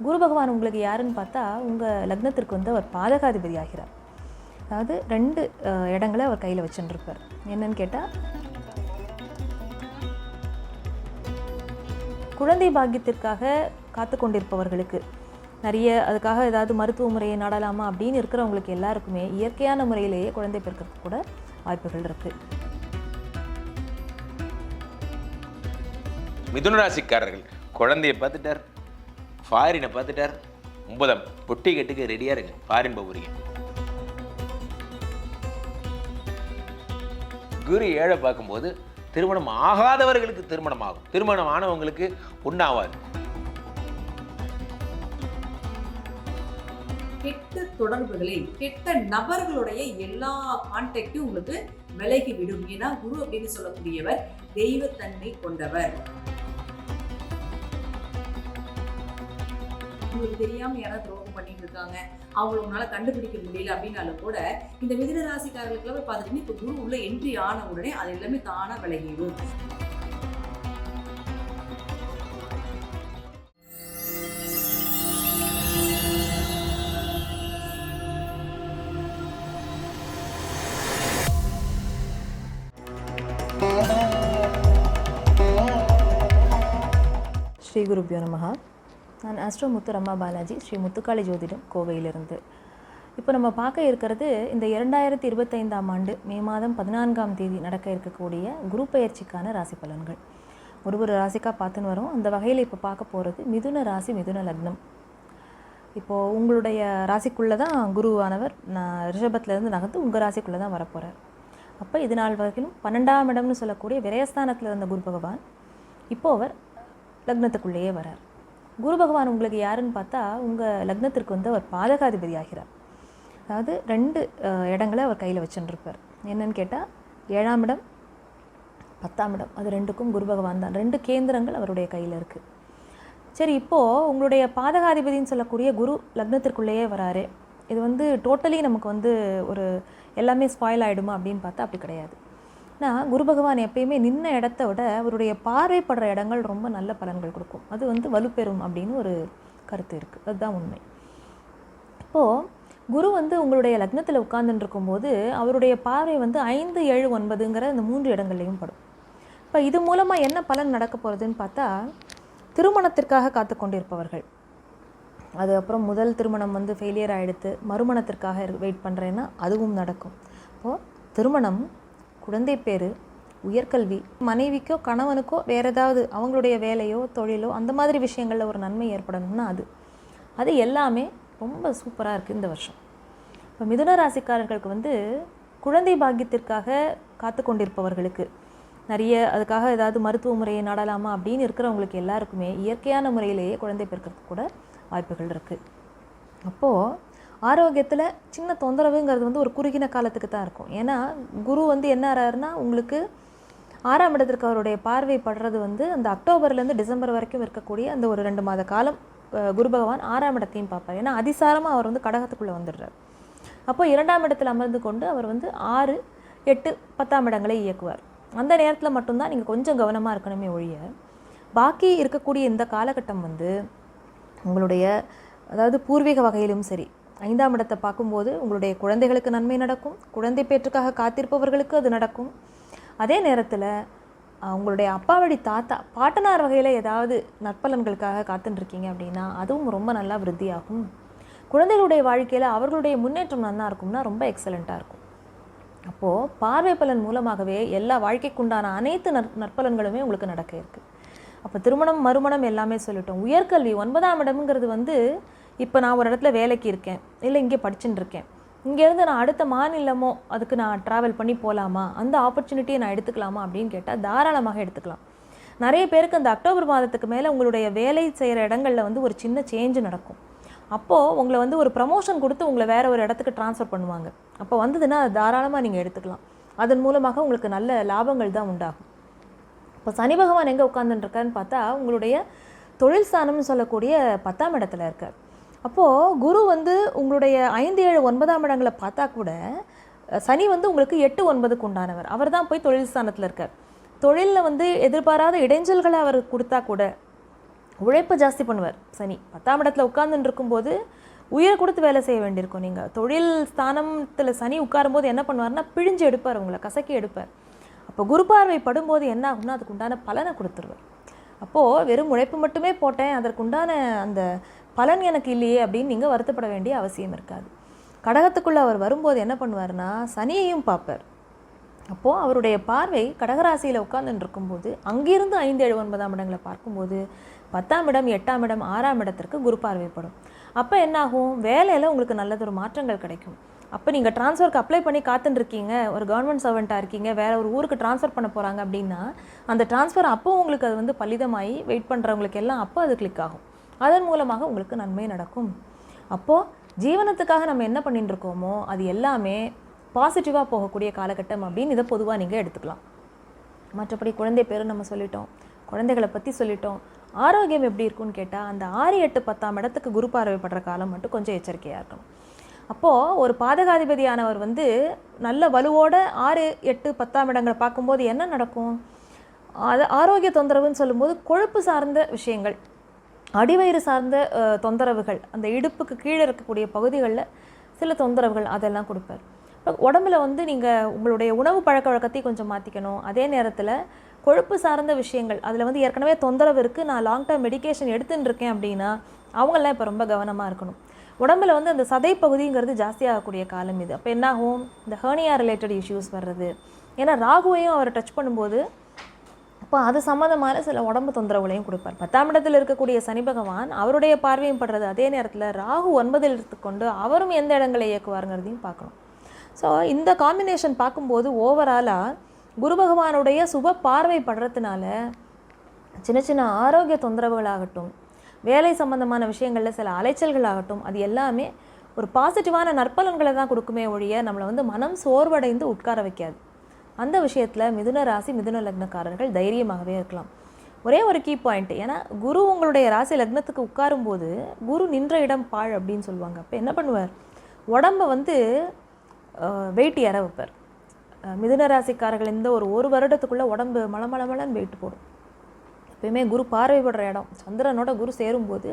குரு பகவான் உங்களுக்கு யாருன்னு பார்த்தா உங்கள் லக்னத்திற்கு வந்து அவர் பாதகாதிபதி ஆகிறார் அதாவது ரெண்டு இடங்களை அவர் கையில் வச்சுட்டுருப்பார் என்னன்னு கேட்டால் குழந்தை பாக்கியத்திற்காக காத்து கொண்டிருப்பவர்களுக்கு நிறைய அதுக்காக ஏதாவது மருத்துவ முறையை நாடலாமா அப்படின்னு இருக்கிறவங்களுக்கு எல்லாருக்குமே இயற்கையான முறையிலேயே குழந்தை பிறக்கிறதுக்கு கூட வாய்ப்புகள் இருக்குது மிதுன ராசிக்காரர்கள் பார்த்துட்டார். ஃபாரினை பார்த்துட்டார். ஒன்பதாம் பொட்டி கட்டுக்கு ரெடியாக இருங்க. ஃபாரின் போகிறீங்க குரு ஏழை பார்க்கும்போது திருமணம் ஆகாதவர்களுக்கு திருமணம் ஆகும் திருமணம் ஆனவங்களுக்கு ஒன்றாவாது கெட்ட தொடர்புகளில் கெட்ட நபர்களுடைய எல்லா கான்டாக்டும் உங்களுக்கு விலகி விடும் ஏன்னா குரு அப்படின்னு சொல்லக்கூடியவர் தெய்வத்தன்மை கொண்டவர். உங்களுக்கு தெரியாம யாராவது துரோகம் பண்ணிட்டு இருக்காங்க அவங்கள உங்களால கண்டுபிடிக்க முடியல அப்படின்னாலும் கூட இந்த மிதுன ராசிக்காரர்களுக்கு எல்லாம் பார்த்துட்டு குரு உள்ள என்ட்ரி ஆன உடனே அது எல்லாமே தானா விலகிடும். ஸ்ரீ குருபியோ நமஹா. நான் அஸ்ட்ரோ முத்துரம்மா பாலாஜி ஸ்ரீ முத்துக்காளி ஜோதிடம் கோவையிலிருந்து. இப்போ நம்ம பார்க்க இருக்கிறது இந்த இரண்டாயிரத்தி இருபத்தைந்தாம் ஆண்டு மே மாதம் பதினான்காம் தேதி நடக்க இருக்கக்கூடிய குரு பயிற்சிக்கான ராசி பலன்கள். ஒரு ஒரு ராசிக்காக பார்த்துன்னு வரோம். அந்த வகையில் இப்போ பார்க்க போகிறது மிதுன ராசி மிதுன லக்னம். இப்போது உங்களுடைய ராசிக்குள்ளே தான் குருவானவர் நான் ரிஷபத்துலேருந்து நகர்ந்து உங்கள் ராசிக்குள்ளே தான் வரப்போகிறார் அப்போ இது நாள் வரைக்கும் பன்னெண்டாம் இடம்னு சொல்லக்கூடிய விரயஸ்தானத்தில் இருந்த குரு பகவான் இப்போ அவர் லக்னத்துக்குள்ளேயே வரார். குரு பகவான் உங்களுக்கு யாருன்னு பார்த்தா உங்கள் லக்னத்திற்கு வந்து அவர் பாதகாதிபதி ஆகிறார் அதாவது ரெண்டு இடங்களை அவர் கையில் வச்சுட்டுருப்பார் என்னன்னு கேட்டால் ஏழாம் இடம் பத்தாம் இடம் அது ரெண்டுக்கும் குரு பகவான் தான். ரெண்டு கேந்திரங்கள் அவருடைய கையில் இருக்குது சரி இப்போது உங்களுடைய பாதகாதிபதின்னு சொல்லக்கூடிய குரு லக்னத்திற்குள்ளேயே வராரு. இது வந்து டோட்டலி நமக்கு வந்து ஒரு எல்லாமே ஸ்பாயில் ஆகிடுமா அப்படின்னு பார்த்தா அப்படி கிடையாது. ஆனால் குரு பகவான் எப்பயுமே நின்ன இடத்த விட அவருடைய பார்வைப்படுற இடங்கள் ரொம்ப நல்ல பலன்கள் கொடுக்கும். அது வந்து வலுப்பெறும் அப்படின்னு ஒரு கருத்து இருக்குது அதுதான் உண்மை. இப்போது குரு வந்து உங்களுடைய லக்னத்தில் உட்கார்ந்துருக்கும் போது அவருடைய பார்வை வந்து ஐந்து ஏழு ஒன்பதுங்கிற இந்த மூன்று இடங்கள்லையும் படும். இப்போ இது மூலமாக என்ன பலன் நடக்க போகிறதுன்னு பார்த்தா திருமணத்திற்காக காத்து கொண்டிருப்பவர்கள். அது அப்புறம் முதல் திருமணம் வந்து ஃபெயிலியர் ஆகிடுத்து மறுமணத்திற்காக வெயிட் பண்ணுறேன்னா அதுவும் நடக்கும். இப்போது திருமணம் குழந்தை பேர் உயர்கல்வி மனைவிக்கோ கணவனுக்கோ வேறு ஏதாவது அவங்களுடைய வேலையோ தொழிலோ அந்த மாதிரி விஷயங்களில் ஒரு நன்மை ஏற்படணும்னா அது. அது எல்லாமே ரொம்ப சூப்பராக இருக்குது இந்த வருஷம். இப்போ மிதுன ராசிக்காரர்களுக்கு வந்து குழந்தை பாக்கியத்திற்காக காத்து கொண்டிருப்பவர்களுக்கு நிறைய அதுக்காக ஏதாவது மருத்துவ முறையை நாடலாமா அப்படின்னு இருக்கிறவங்களுக்கு எல்லாருக்குமே இயற்கையான முறையிலேயே குழந்தை பிறக்கிறதுக்கு கூட வாய்ப்புகள் இருக்குது அப்போது ஆரோக்கியத்தில் சின்ன தொந்தரவுங்கிறது வந்து ஒரு குறுகின காலத்துக்கு தான் இருக்கும். ஏன்னா குரு வந்து என்ன ஆறாருன்னா உங்களுக்கு ஆறாம் இடத்திற்கு அவருடைய பார்வை படுறது வந்து அந்த அக்டோபர்லேருந்து டிசம்பர் வரைக்கும் இருக்கக்கூடிய அந்த ஒரு ரெண்டு மாத காலம் குரு பகவான் ஆறாம் இடத்தையும் பார்ப்பார். ஏன்னா அதிசாரமாக அவர் வந்து கடகத்துக்குள்ளே வந்துடுறார். அப்போ இரண்டாம் இடத்தில் அமர்ந்து கொண்டு அவர் வந்து ஆறு எட்டு பத்தாம் இடங்களை இயக்குவார். அந்த நேரத்தில் மட்டும்தான் நீங்கள் கொஞ்சம் கவனமாக இருக்கணுமே ஒழிய பாக்கி இருக்கக்கூடிய இந்த காலகட்டம் வந்து உங்களுடைய அதாவது பூர்வீக வகையிலும் சரி ஐந்தாம் இடத்தை பார்க்கும்போது உங்களுடைய குழந்தைகளுக்கு நன்மை நடக்கும் குழந்தை பேற்றுக்காக காத்திருப்பவர்களுக்கு அது நடக்கும். அதே நேரத்தில் உங்களுடைய அப்பா வழி தாத்தா பாட்டனார் வகையில் ஏதாவது நற்பலன்களுக்காக காத்துட்டுருக்கீங்க அப்படின்னா அதுவும் ரொம்ப நல்லா விருத்தியாகும். குழந்தைகளுடைய வாழ்க்கையில் அவர்களுடைய முன்னேற்றம் நல்லா இருக்கும்னா ரொம்ப எக்ஸலண்ட்டாக இருக்கும். அப்போது பார்வை பலன் மூலமாகவே எல்லா வாழ்க்கைக்குண்டான அனைத்து நற் நற்பலன்களுமே உங்களுக்கு நடக்க இருக்குது அப்போ திருமணம் மறுமணம் எல்லாமே சொல்லிட்டோம். உயர்கல்வி ஒன்பதாம் இடம்ங்கிறது வந்து இப்போ நான் ஒரு இடத்துல வேலைக்கு இருக்கேன் இல்லை இங்கே படிச்சுட்டு இருக்கேன். இங்கேருந்து நான் அடுத்த மாநிலமோ அதுக்கு நான் ட்ராவல் பண்ணி போகலாமா அந்த ஆப்பர்ச்சுனிட்டியை நான் எடுத்துக்கலாமா அப்படின்னு கேட்டால் தாராளமாக எடுத்துக்கலாம். நிறைய பேருக்கு அந்த அக்டோபர் மாதத்துக்கு மேலே உங்களுடைய வேலை செய்கிற இடங்களில் வந்து ஒரு சின்ன சேஞ்சு நடக்கும். அப்போது உங்களை வந்து ஒரு ப்ரமோஷன் கொடுத்து உங்களை வேறு ஒரு இடத்துக்கு ட்ரான்ஸ்ஃபர் பண்ணுவாங்க. அப்போ வந்ததுன்னா தாராளமாக நீங்கள் எடுத்துக்கலாம். அதன் மூலமாக உங்களுக்கு நல்ல லாபங்கள் தான் உண்டாகும். இப்போ சனி பகவான் எங்கே உட்காந்துருக்காருன்னு பார்த்தா உங்களுடைய தொழில் ஸ்தானம்னு சொல்லக்கூடிய பத்தாம் இடத்துல இருக்கார். அப்போது குரு வந்து உங்களுடைய ஐந்து ஏழு ஒன்பதாம் இடங்களை பார்த்தா கூட சனி வந்து உங்களுக்கு எட்டு ஒன்பதுக்கு உண்டானவர். அவர் தான் போய் தொழில் ஸ்தானத்தில் இருக்கார். தொழிலில் வந்து எதிர்பாராத இடைஞ்சல்களை அவர் கொடுத்தா கூட உழைப்பு ஜாஸ்தி பண்ணுவார் சனி. பத்தாம் இடத்துல உட்கார்ந்துட்டு இருக்கும்போது உயிரை கொடுத்து வேலை செய்ய வேண்டியிருக்கும். நீங்கள் தொழில் ஸ்தானத்தில் சனி உட்காரும்போது என்ன பண்ணுவார்னா பிழிஞ்சு எடுப்பார் உங்களை கசக்கி எடுப்பார். அப்போ குரு பார்வை படும்போது என்ன ஆகும்னா அதுக்கு உண்டான பலனை கொடுத்துருவார். அப்போது வெறும் உழைப்பு மட்டுமே போட்டேன் அதற்குண்டான அந்த பலன் எனக்கு இல்லையே அப்படின்னு நீங்கள் வருத்தப்பட வேண்டிய அவசியம் இருக்காது. கடகத்துக்குள்ளே அவர் வரும்போது என்ன பண்ணுவார்னா சனியையும் பார்ப்பார். அப்போது அவருடைய பார்வை கடகராசியில் உட்கார்ந்துட்டு இருக்கும்போது அங்கிருந்து ஐந்து ஏழு ஒன்பதாம் இடங்களை பார்க்கும்போது பத்தாம் இடம் எட்டாம் இடம் ஆறாம் இடத்திற்கு குரு பார்வைப்படும். அப்போ என்னாகும் வேலையில் உங்களுக்கு நல்லதொரு மாற்றங்கள் கிடைக்கும். அப்போ நீங்கள் ட்ரான்ஸ்ஃபருக்கு அப்ளை பண்ணி காத்துட்ருக்கீங்க ஒரு கவர்மெண்ட் சர்வெண்ட்டாக இருக்கீங்க வேறு ஒரு ஊருக்கு ட்ரான்ஸ்ஃபர் பண்ண போகிறாங்க அப்படின்னா அந்த ட்ரான்ஸ்ஃபர் அப்போ உங்களுக்கு அது வந்து பலிதமாகி வெயிட் பண்ணுறவங்களுக்கு எல்லாம் அப்போ அது கிளிக் ஆகும். அதன் மூலமாக உங்களுக்கு நன்மை நடக்கும். அப்போது ஜீவனத்துக்காக நம்ம என்ன பண்ணிட்டு இருக்கோமோ அது எல்லாமே பாசிட்டிவாக போகக்கூடிய காலகட்டம் அப்படின்னு இதை பொதுவாக நீங்கள் எடுத்துக்கலாம். மற்றபடி குழந்தை பேரும் நம்ம சொல்லிட்டோம். குழந்தைகளை பற்றி சொல்லிட்டோம். ஆரோக்கியம் எப்படி இருக்கும்னு கேட்டால் அந்த ஆறு எட்டு பத்தாம் இடத்துக்கு குரு பார்வைப்படுற காலம் மட்டும் கொஞ்சம் எச்சரிக்கையாக இருக்கணும். அப்போது ஒரு பாதகாதிபதியானவர் வந்து நல்ல வலுவோட ஆறு எட்டு பத்தாம் இடங்களை பார்க்கும்போது என்ன நடக்கும்? அது ஆரோக்கிய தொந்தரவுன்னு சொல்லும்போது கொழுப்பு சார்ந்த விஷயங்கள் அடிவயிறு சார்ந்த தொந்தரவுகள் அந்த இடுப்புக்கு கீழே இருக்கக்கூடிய பகுதிகளில் சில தொந்தரவுகள் அதெல்லாம் கொடுப்பார். இப்போ உடம்புல வந்து நீங்கள் உங்களுடைய உணவு பழக்க வழக்கத்தை கொஞ்சம் மாற்றிக்கணும் அதே நேரத்தில் கொழுப்பு சார்ந்த விஷயங்கள் அதில் வந்து ஏற்கனவே தொந்தரவு இருக்குது நான் லாங் டேர்ம் மெடிகேஷன் எடுத்துன்னு இருக்கேன் அப்படின்னா அவங்களாம் இப்போ ரொம்ப கவனமாக இருக்கணும். உடம்புல வந்து அந்த சதை பகுதிங்கிறது ஜாஸ்தியாகக்கூடிய காலம் இது. அப்போ என்னாகும்? இந்த ஹேர்னியா ரிலேட்டட் இஷ்யூஸ் வர்றது. ஏன்னா ராகுவையும் அவர் டச் பண்ணும்போது அப்போ அது சம்மந்தமான சில உடம்பு தொந்தரவுகளையும் கொடுப்பார். பத்தாம் இடத்தில் இருக்கக்கூடிய சனி பகவான் அவருடைய பார்வையும் படுறது அதே நேரத்தில் ராகு ஒன்பதில் எடுத்துக்கொண்டு அவரும் எந்த இடங்களை இயக்குவாருங்கிறதையும் பார்க்கணும். ஸோ இந்த காம்பினேஷன் பார்க்கும்போது ஓவராலாக குரு பகவானுடைய சுப பார்வை படுறதுனால சின்ன சின்ன ஆரோக்கிய தொந்தரவுகளாகட்டும் வேலை சம்பந்தமான விஷயங்களில் சில அலைச்சல்கள் ஆகட்டும் அது எல்லாமே ஒரு பாசிட்டிவான நற்பலன்களை தான் கொடுக்குமே ஒழிய நம்மளை வந்து மனம் சோர்வடைந்து உட்கார வைக்காது. அந்த விஷயத்தில் மிதுன ராசி மிதுன லக்னக்காரர்கள் தைரியமாகவே இருக்கலாம். ஒரே ஒரு கீ பாயிண்ட் ஏன்னா குரு உங்களுடைய ராசி லக்னத்துக்கு உட்காரும்போது குரு நின்ற இடம் பாழ் அப்படின்னு சொல்லுவாங்க. அப்போ என்ன பண்ணுவார்? உடம்பை வந்து வெயிட் ஏற வைப்பார். மிதுன ராசிக்காரர்கள் இந்த ஒரு ஒரு வருடத்துக்குள்ளே உடம்பு மளமளமளன்னு வெயிட் போடும். எப்பயுமே குரு பார்வைப்படுற இடம். சந்திரனோட குரு சேரும்போது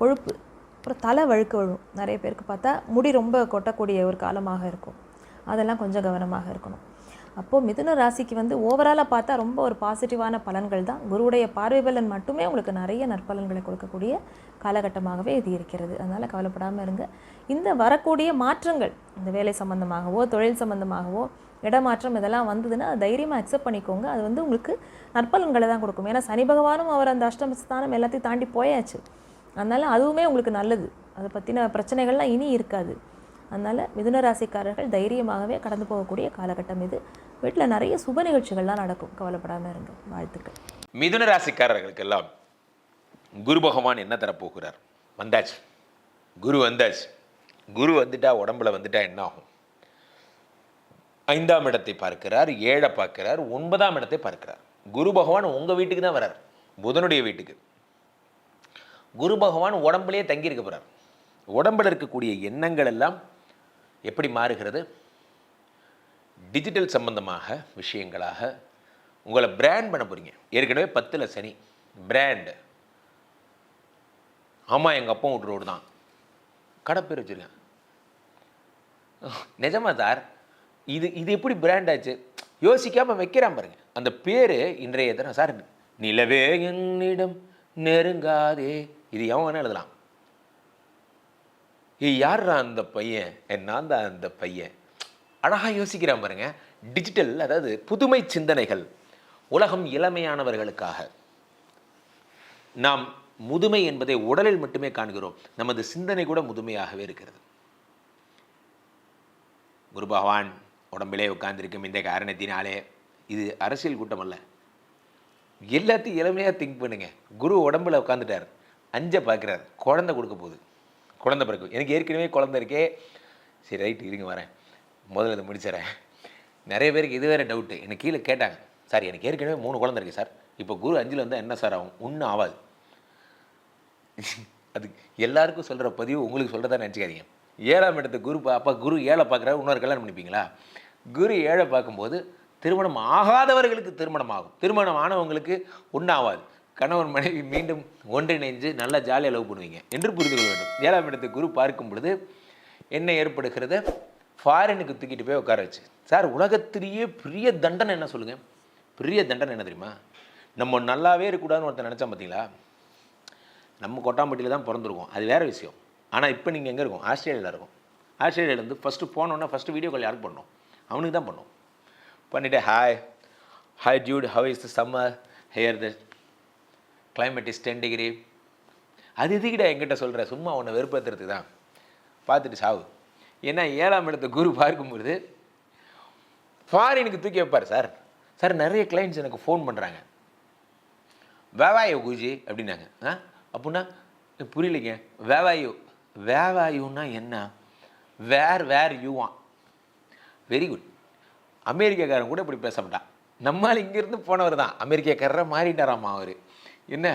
கொழுப்பு அப்புறம் தலை வழுக்க விழும். நிறைய பேருக்கு பார்த்தா முடி ரொம்ப கொட்டக்கூடிய ஒரு காலமாக இருக்கும். அதெல்லாம் கொஞ்சம் கவனமாக இருக்கணும். அப்போது மிதுன ராசிக்கு வந்து ஓவராலாக பார்த்தா ரொம்ப ஒரு பாசிட்டிவான பலன்கள் தான். குருவுடைய பார்வை பலன் மட்டுமே உங்களுக்கு நிறைய நற்பலன்களை கொடுக்கக்கூடிய காலகட்டமாகவே இது இருக்கிறது. அதனால் கவலைப்படாமல் இருங்க. இந்த வரக்கூடிய மாற்றங்கள் இந்த வேலை சம்பந்தமாகவோ தொழில் சம்பந்தமாகவோ இடமாற்றம் இதெல்லாம் வந்ததுன்னா தைரியமாக அக்செப்ட் பண்ணிக்கோங்க. அது வந்து உங்களுக்கு நற்பலன்களை தான் கொடுக்கும். ஏன்னா சனி பகவானும் அவர் அந்த அஷ்டமஸ்தானம் எல்லாத்தையும் தாண்டி போயாச்சு. அதனால் அதுவுமே உங்களுக்கு நல்லது. அதை பற்றின பிரச்சனைகள்லாம் இனி இருக்காது. அதனால் மிதுன ராசிக்காரர்கள் தைரியமாகவே கடந்து போகக்கூடிய காலகட்டம் இது. வீட்டில் நிறைய சுப நிகழ்ச்சிகள்லாம் நடக்கும். கவலைப்படாமல் இருங்க. வாழ்த்துக்கள். மிதுன ராசிக்காரர்களுக்கெல்லாம் குரு பகவான் என்ன தரப்போகிறார்? வந்தாச்சு. குரு வந்தாச்சு. குரு வந்துட்டா உடம்புல வந்துட்டா என்ன ஆகும்? ஐந்தாம் இடத்தை பார்க்கிறார் ஏழை பார்க்கிறார் ஒன்பதாம் இடத்தை பார்க்கிறார். குரு பகவான் உங்கள் வீட்டுக்கு தான் வரார். புதனுடைய வீட்டுக்கு. குரு பகவான் உடம்புலயே தங்கியிருக்க போகிறார் உடம்புல இருக்கக்கூடிய எண்ணங்கள் எல்லாம் எப்படி மாறுகிறது? டிஜிட்டல் சம்பந்தமாக விஷயங்களாக உங்களை பிராண்ட் பண்ண போகிறீங்க ஏற்கனவே பத்தில் சனி. பிராண்டு ஆமாம் எங்கள் அப்பா வீட்டு ரோடு தான். கடை பேர் வச்சுருக்கேன். நிஜமா சார் இது இது எப்படி பிராண்ட் ஆச்சு? யோசிக்காமல் வைக்கிறான் பாருங்க. அந்த பேர் இன்றைய தினம் சார் நிலவே என்னிடம் நெருங்காதே. இது எவன் வேணால் எழுதலாம். ஏய் யார்ரா அந்த பையன்? என் நான் தான் அந்த பையன். அழகாக யோசிக்கிறான் பாருங்க. டிஜிட்டல் அதாவது புதுமை சிந்தனைகள். உலகம் இளமையானவர்களுக்காக. நாம் முதுமை என்பதை உடலில் மட்டுமே காண்கிறோம். நமது சிந்தனை கூட முதுமையாகவே இருக்கிறது. குரு பகவான் உடம்பிலே உட்கார்ந்திருக்கும் இந்த காரணத்தினாலே இது அரசியல் கூட்டம் அல்ல. எல்லாத்தையும் இளமையாக திங்க் பண்ணுங்க. குரு உடம்புல உட்காந்துட்டார் அஞ்சை பார்க்குறார் குழந்தை கொடுக்க போகுது. குழந்தை பிறகு. எனக்கு ஏற்கனவே குழந்தை இருக்கே. சரி ரைட் இருங்க வரேன். முதல்ல இதை முடிச்சிடறேன். நிறைய பேருக்கு இது வேறு டவுட்டு எனக்கு கீழே கேட்டாங்க. சார் எனக்கு ஏற்கனவே மூணு குழந்தை இருக்கு சார். இப்போ குரு அஞ்சில் வந்தால் என்ன சார் ஆகும்? ஒன்றும் ஆகாது அது எல்லாருக்கும் சொல்கிற பதிவு உங்களுக்கு சொல்கிறதா நினச்சிக்காதீங்க. ஏழாம் இடத்து குரு பா அப்போ குரு ஏழை பார்க்குறாரு இன்னொரு கல்யாணம் பண்ணிப்பீங்களா? குரு ஏழை பார்க்கும்போது திருமணம் ஆகாதவர்களுக்கு திருமணம் ஆகும். திருமணம் ஆனவங்களுக்கு ஒன்றும் ஆகாது கணவன் மனைவி மீண்டும் ஒன்றிணைஞ்சு நல்லா ஜாலியாக லவ் பண்ணுவீங்க. என்று புரிந்து கொள்ள வேண்டும். ஏழாம் இடத்தை குரு பார்க்கும் பொழுது என்ன ஏற்படுகிறது? ஃபாரினுக்கு தூக்கிட்டு போய் உட்கார வச்சு. சார் உலகத்திலேயே பெரிய தண்டனை என்ன சொல்லுங்கள் பெரிய தண்டனை என்ன தெரியுமா? நம்ம நல்லாவே இருக்கக்கூடாதுன்னு ஒருத்தன் நினச்சான் பார்த்தீங்களா நம்ம கொட்டாம்பட்டியில் தான் பிறந்திருக்கோம். அது வேறு விஷயம். ஆனால் இப்போ நீங்கள் எங்கே இருக்கும்? ஆஸ்திரேலியாவில் இருக்கும். ஆஸ்திரேலியாவிலேருந்து ஃபஸ்ட்டு போனோன்னா ஃபஸ்ட்டு வீடியோ கால் யாருக்கு பண்ணோம்? அவனுக்கு தான் பண்ணோம். பண்ணிவிட்டு hi hi Jude how is the summer here the climate is ten degree அது எதுக்கிட்ட என்கிட்ட சொல்கிற சும்மா உன்னை வெறுப்பேற்றுறதுக்கு தான். பார்த்துட்டு சாவு. ஏன்னா ஏழாம் இடத்த குரு பார்க்கும்பொழுது ஃபாரினுக்கு தூக்கி வைப்பார் சார். சார் நிறைய கிளைண்ட்ஸ் எனக்கு ஃபோன் பண்ணுறாங்க வேவாயோ குஜி அப்படின்னாங்க. ஆ? அப்படின்னா எனக்கு புரியலைங்க. வேவாயு வேவாயுன்னா என்ன? Where where you want very good அமெரிக்காக்காரன் கூட இப்படி பேச மாட்டான். நம்மால் இங்கேருந்து போனவர் தான். அமெரிக்காக்காரரை மாறிட்டாராம்மா அவர். என்ன?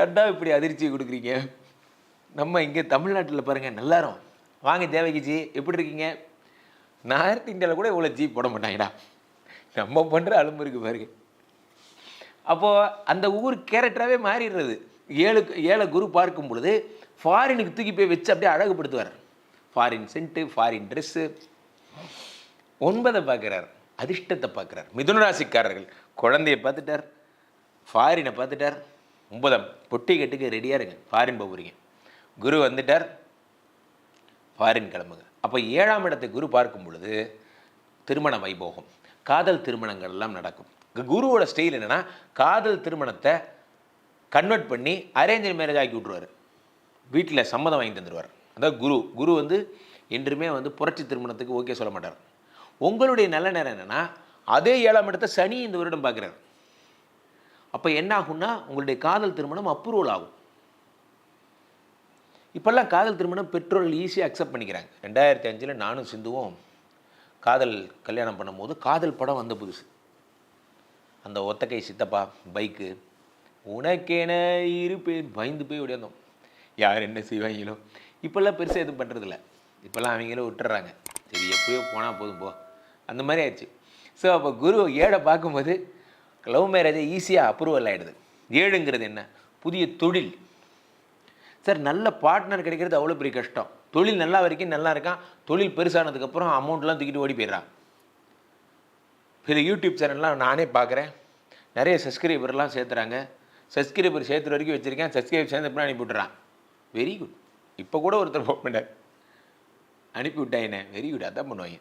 ஏன்டா இப்படி அதிர்ச்சி கொடுக்குறீங்க? நம்ம இங்கே தமிழ்நாட்டில் பாருங்கள் நல்லாரும். வாங்க தேவகிஜி எப்படி இருக்கீங்க? நார்த் இந்தியாவில் கூட இவ்வளோ ஜீப் போட மாட்டாங்கடா. நம்ம பண்ணுற அலும்பு இருக்கு பாருங்க. அப்போது அந்த ஊர் கேரக்டராகவே மாறிடுறது. ஏழு ஏழை குரு பார்க்கும் பொழுது ஃபாரினுக்கு தூக்கி போய் வச்சு அப்படியே அழகுபடுத்துவார். ஃபாரின் சென்ட்டு ஃபாரின் ட்ரெஸ்ஸு ஒன்பதை பார்க்குறார் அதிர்ஷ்டத்தை பார்க்குறார். மிதுன ராசிக்காரர்கள் குழந்தைய பார்த்துட்டார். ஃபாரினை பார்த்துட்டார். ஒன்பதாம் பொட்டி கட்டுக்கு ரெடியாக இருங்க. ஃபாரின் போகிறீங்க குரு வந்துட்டார். ஃபாரின் கிளம்புங்க. அப்போ ஏழாம் இடத்தை குரு பார்க்கும் பொழுது திருமண வைபோகம் காதல் திருமணங்கள் எல்லாம் நடக்கும். குருவோட ஸ்டைல் என்னென்னா காதல் திருமணத்தை கன்வெர்ட் பண்ணி அரேஞ்ச் மேரேஜ் ஆக்கி விட்ருவார் வீட்டில் சம்மதம் வாங்கி தந்துடுவார் அதாவது குரு குரு வந்து என்றுமே வந்து புரட்சி திருமணத்துக்கு ஓகே சொல்ல மாட்டார். உங்களுடைய நல்ல நேரம் என்னென்னா அதே ஏழாம் இடத்தை சனி இந்த வருடம் பார்க்குறாரு. அப்போ என்ன ஆகும்னா உங்களுடைய காதல் திருமணம் அப்ரூவல் ஆகும். இப்போல்லாம் காதல் திருமணம் பெற்றோர்கள் ஈஸியாக அக்செப்ட் பண்ணிக்கிறாங்க. ரெண்டாயிரத்தி அஞ்சில் நானும் சிந்துவும் காதல் கல்யாணம் பண்ணும்போது காதல் படம் வந்த புதுசு. அந்த ஒத்தக்கை சித்தப்பா பைக்கு. உனக்கென இருப்பேன் பயந்து போய் ஓடியாந்தோம். யார் என்ன செய்வாங்களோ. இப்போல்லாம் பெருசாக எதுவும் பண்ணுறதில்ல இப்போல்லாம் அவங்களும் விட்டுறாங்க சரி எப்பயோ போனால் போதும் போ. அந்த மாதிரி ஆயிடுச்சு. ஸோ அப்போ குரு ஏழை பார்க்கும்போது லவ் மேரேஜை ஈஸியாக அப்ரூவல் ஆகிடுது ஏழுங்கிறது என்ன? புதிய தொழில். சார் நல்ல பார்ட்னர் கிடைக்கிறது அவ்வளோ பெரிய கஷ்டம். தொழில் நல்லா வரைக்கும் நல்லா இருக்கான். தொழில் பெருசானதுக்கப்புறம் அமௌண்ட்லாம் தூக்கிட்டு ஓடி போயிடுறான். சில யூடியூப் சேனல்லாம் நானே பார்க்குறேன். நிறைய சப்ஸ்கிரைபர்லாம் சேர்த்துறாங்க. சப்ஸ்கிரைபர் சேர்த்துற வரைக்கும் வச்சுருக்கேன். சப்ஸ்கிரைபர் சேர்ந்து அப்புறம் அனுப்பிவிட்றான் வெரி குட் இப்போ கூட ஒருத்தர் ஃபோன் பண்ணார். அனுப்பி விட்டாயினே வெரி குட் அதான் பண்ணுவாங்க.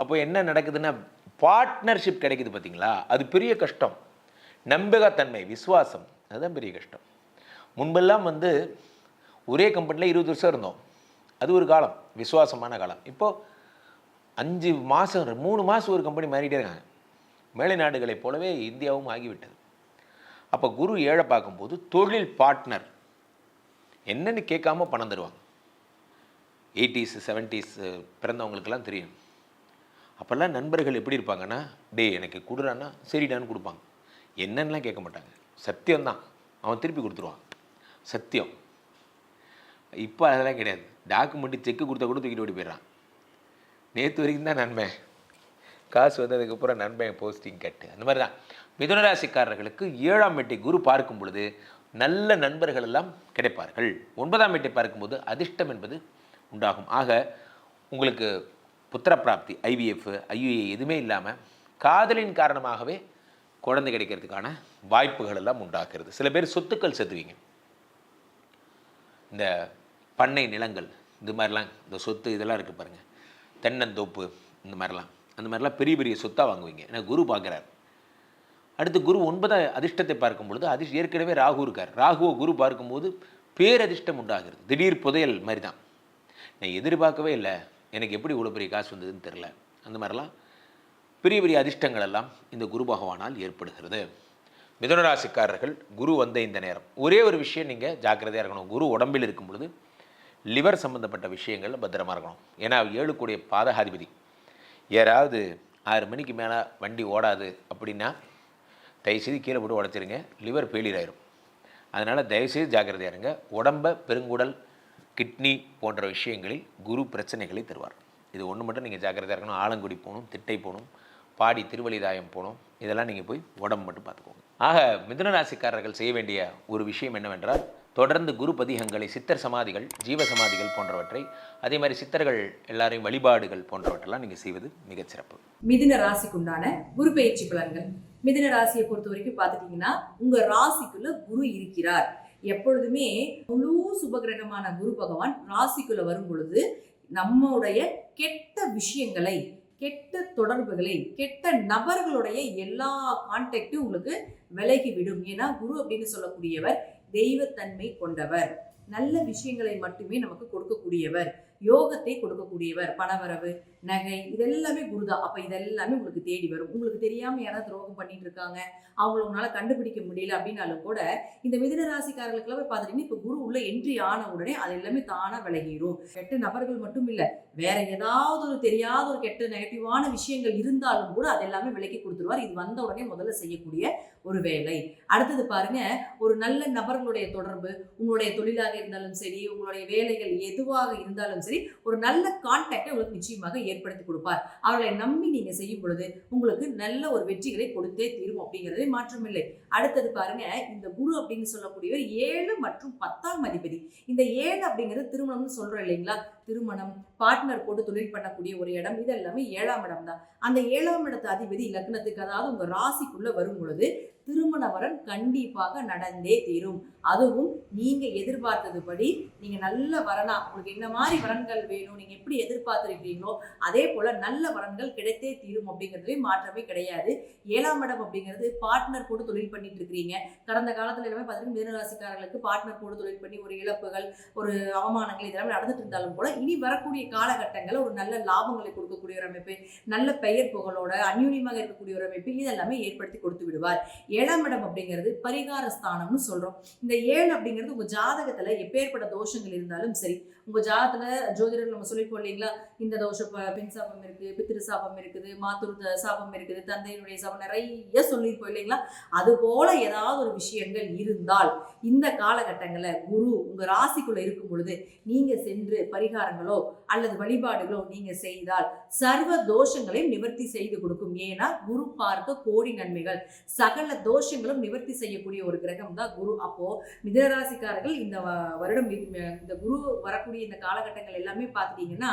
அப்போ என்ன நடக்குதுன்னா பார்ட்னர்ஷிப் கிடைக்குது பார்த்தீங்களா அது பெரிய கஷ்டம். நம்பகத்தன்மை விசுவாசம். அதுதான் பெரிய கஷ்டம். முன்பெல்லாம் வந்து ஒரே கம்பெனியில் இருபது வருஷம் இருந்தோம். அது ஒரு காலம் விசுவாசமான காலம். இப்போது அஞ்சு மாதம் மூணு மாதம் ஒரு கம்பெனி மாறிட்டே இருக்காங்க. மேலை நாடுகளைப் போலவே இந்தியாவும் ஆகிவிட்டது. அப்போ குரு ஏழை பார்க்கும்போது தொழில் பார்ட்னர் என்னென்னு கேட்காம பணம் தருவாங்க. எயிட்டிஸ் செவன்ட்டீஸ் பிறந்தவங்களுக்கெல்லாம் தெரியும். அப்போல்லாம் நண்பர்கள் எப்படி இருப்பாங்கன்னா டே எனக்கு கொடுறான்னா சரிடான்னு கொடுப்பாங்க. என்னன்னுலாம் கேட்க மாட்டாங்க. சத்தியம்தான். அவன் திருப்பி கொடுத்துருவான். சத்தியம். இப்போ அதெல்லாம் கிடையாது. டாக்குமெண்ட்டு செக்கு கொடுத்தா கூட தூக்கிட்டு ஓடி போயிடுறான். நேற்று வரைக்கும் தான் நன்மை காசு வந்ததுக்கப்புறம் நண்பன் போஸ்டிங் கட்டு. அந்த மாதிரி தான். மிதுனராசிக்காரர்களுக்கு ஏழாம் வீட்டை குரு பார்க்கும் பொழுது நல்ல நண்பர்கள் எல்லாம் கிடைப்பார்கள். ஒன்பதாம் மெட்டை பார்க்கும்போது அதிர்ஷ்டம் என்பது உண்டாகும். ஆக உங்களுக்கு புத்திரப்பிராப்தி ஐவிஎஃப் ஐயுஏ எதுவுமே இல்லாமல் காதலின் காரணமாகவே குழந்தை கிடைக்கிறதுக்கான வாய்ப்புகள் எல்லாம் உண்டாக்குறது. சில பேர் சொத்துக்கள் செத்துவீங்க. இந்த பண்ணை நிலங்கள் இது மாதிரிலாம் இந்த சொத்து இதெல்லாம் இருக்குது பாருங்கள் தென்னந்தோப்பு இந்த மாதிரிலாம். அந்த மாதிரிலாம் பெரிய பெரிய சொத்தாக வாங்குவீங்க. ஏன்னா குரு பார்க்குறாரு. அடுத்து குரு ஒன்பதாம் அதிர்ஷ்டத்தை பார்க்கும் பொழுது அதிர்ஷ் ஏற்கனவே ராகு இருக்கார். ராகுவை குரு பார்க்கும்போது பேரதிர்ஷ்டம் உண்டாகிறது. திடீர் புதையல் மாதிரி தான் நான் எதிர்பார்க்கவே இல்லை. எனக்கு எப்படி இவ்வளோ பெரிய காசு வந்ததுன்னு தெரில அந்த மாதிரிலாம் பெரிய பெரிய அதிர்ஷ்டங்கள் எல்லாம் இந்த குரு பகவானால் ஏற்படுகிறது. மிதுனராசிக்காரர்கள் குரு வந்த இந்த நேரம். ஒரே ஒரு விஷயம் நீங்கள் ஜாக்கிரதையாக இருக்கணும். குரு உடம்பில் இருக்கும் பொழுது லிவர் சம்மந்தப்பட்ட விஷயங்கள் பத்திரமா இருக்கணும். ஏன்னா ஏழுக்கூடிய பாதகாதிபதி. யாராவது ஆறு மணிக்கு மேலே வண்டி ஓடாது அப்படின்னா தயவுசெய்து கீழே போட்டு உடச்சிருங்க. லிவர் ஃபெயிலியர் ஆயிரும். அதனால் தயவுசெய்து ஜாக்கிரதையாக இருங்க. உடம்பை பெருங்குடல் கிட்னி போன்ற விஷயங்களில் குரு பிரச்சனைகளை தருவார். இது ஒன்று மட்டும் நீங்கள் ஜாக்கிரதையாக இருக்கணும். ஆலங்குடி போகணும் திட்டை போகணும் பாடி திருவழிதாயம் போகணும் இதெல்லாம் நீங்கள் போய் உடம்பு மட்டும் பார்த்துக்கோங்க. ஆக மிதுன ராசிக்காரர்கள் செய்ய வேண்டிய ஒரு விஷயம் என்னவென்றால் தொடர்ந்து குரு பதிகங்களை சித்தர் சமாதிகள் ஜீவ சமாதிகள் போன்றவற்றை அதே மாதிரி சித்தர்கள் எல்லாரையும் வழிபாடுகள் போன்றவற்றெல்லாம் நீங்கள் செய்வது மிகச்சிறப்பு மிதுன ராசிக்குண்டான குரு பயிற்சி பலன்கள். மிதுன ராசியை பொறுத்த வரைக்கும் பார்த்துட்டிங்கன்னா உங்கள் ராசிக்குள்ள குரு இருக்கிறார். எப்பொழுதுமே முழு சுபகிரகமான குரு பகவான் ராசிக்குள்ள வரும் பொழுது நம்முடைய கெட்ட விஷயங்களை கெட்ட தொடர்புகளை கெட்ட நபர்களுடைய எல்லா கான்டாக்டும் உங்களுக்கு விலகி விடும் ஏன்னா குரு அப்படின்னு சொல்லக்கூடியவர் தெய்வத்தன்மை கொண்டவர். நல்ல விஷயங்களை மட்டுமே நமக்கு கொடுக்கக்கூடியவர். யோகத்தை கொடுக்கக்கூடியவர். பணவரவு நகை இதெல்லாமே குருதா. அப்போ இதெல்லாமே உங்களுக்கு தேடி வரும். உங்களுக்கு தெரியாமல் யாராவது துரோகம் பண்ணிட்டு இருக்காங்க அவங்கள உங்களால் கண்டுபிடிக்க முடியல அப்படின்னாலும் கூட இந்த மிதின ராசிக்காரர்களுக்கு போய் பார்த்துட்டீங்கன்னா இப்போ குரு உள்ள என்ட்ரி ஆன உடனே அது எல்லாமே தானாக விலகிடும் கெட்ட நபர்கள் மட்டும் இல்லை வேற ஏதாவது ஒரு தெரியாத ஒரு கெட்ட நெகட்டிவான விஷயங்கள் இருந்தாலும் கூட அது எல்லாமே விலக்கி கொடுத்துருவார். இது வந்த உடனே முதல்ல செய்யக்கூடிய ஒரு வேலை. அடுத்தது பாருங்க ஒரு நல்ல நபர்களுடைய தொடர்பு உங்களுடைய தொழிலாக இருந்தாலும் சரி உங்களுடைய வேலைகள் எதுவாக இருந்தாலும் சரி ஒரு நல்ல கான்டாக்டை உங்களுக்கு நிச்சயமாக ஏற்படுத்தி கொடுப்பார். அவர்களை நம்பி நீங்க செய்யும் பொழுது உங்களுக்கு நல்ல ஒரு வெற்றிகளை கொடுத்தே தீரும் அப்படிங்கிறதே மாற்றமில்லை. அடுத்தது பாருங்க இந்த குரு அப்படின்னு சொல்லக்கூடியவர் ஏழு மற்றும் பத்தாம் அதிபதி. இந்த ஏழு அப்படிங்கிறது திருமணம்னு சொல்றோம் இல்லைங்களா? திருமணம் பார்ட்னர் போட்டு தொழில் பண்ணக்கூடிய ஒரு இடம் இது எல்லாமே ஏழாம் இடம் தான் அந்த ஏழாம் இடத்து அதிபதி லக்னத்துக்கு அதாவது உங்க ராசிக்குள்ள வரும் பொழுது திருமண வரன் கண்டிப்பாக நடந்தே தீரும். அதுவும் நீங்கள் எதிர்பார்த்ததுபடி நீங்கள் நல்ல வரனா உங்களுக்கு என்ன மாதிரி வரன்கள் வேணும் நீங்கள் எப்படி எதிர்பார்த்துருக்கிறீங்களோ அதே போல் நல்ல வரன்கள் கிடைத்தே தீரும் அப்படிங்கிறதுலே மாற்றமே கிடையாது. ஏழாம் இடம் அப்படிங்கிறது பார்ட்னர் கூட தொழில் பண்ணிட்டு இருக்கிறீங்க. கடந்த காலத்தில் எல்லாமே பார்த்தீங்கன்னா மீனராசிக்காரர்களுக்கு பார்ட்னர் கூட தொழில் பண்ணி ஒரு இழப்புகள் ஒரு அவமானங்கள் இதெல்லாம் நடந்துட்டு இருந்தாலும் கூட இனி வரக்கூடிய காலகட்டங்களில் ஒரு நல்ல லாபங்களை கொடுக்கக்கூடிய ஒரு அமைப்பு நல்ல பெயர் புகழோட அந்யூன்யமாக இருக்கக்கூடிய ஒரு அமைப்பு இதெல்லாமே ஏற்படுத்தி கொடுத்து விடுவார். ஏழாம் இடம் அப்படிங்கிறது பரிகார ஸ்தானம்னு சொல்றோம். இந்த ஏழு அப்படிங்கிறது உங்க ஜாதகத்துல எப்பேற்பட்ட தோஷங்கள் இருந்தாலும் சரி உங்க ஜாதகத்துல ஜோதிடர் நம்ம சொல்லிப்போம் இல்லைங்களா? இந்த தோஷம் பெண் சாபம் இருக்கு பித்திரு சாபம் இருக்குது மாத்துரு சாபம் இருக்குது தந்தையினுடைய சாபம் நிறைய சொல்லியிருப்போம் இல்லைங்களா? அது போல ஏதாவது ஒரு விஷயங்கள் இருந்தால் இந்த காலகட்டங்களில் குரு உங்க ராசிக்குள்ள இருக்கும் பொழுது நீங்க சென்று பரிகாரங்களோ அல்லது வழிபாடுகளோ நீங்க செய்தால் சர்வ தோஷங்களையும் நிவர்த்தி செய்து கொடுக்கும். ஏன்னா குரு பார்க்க கோடி நன்மைகள் சகல தோஷங்களும் நிவர்த்தி செய்யக்கூடிய ஒரு கிரகம் தான் குரு. அப்போ மிதனராசிக்காரர்கள் இந்த வருடம் இந்த குரு வரக்கூடிய இந்த காலகட்டங்கள் எல்லாமே பார்த்துட்டீங்கன்னா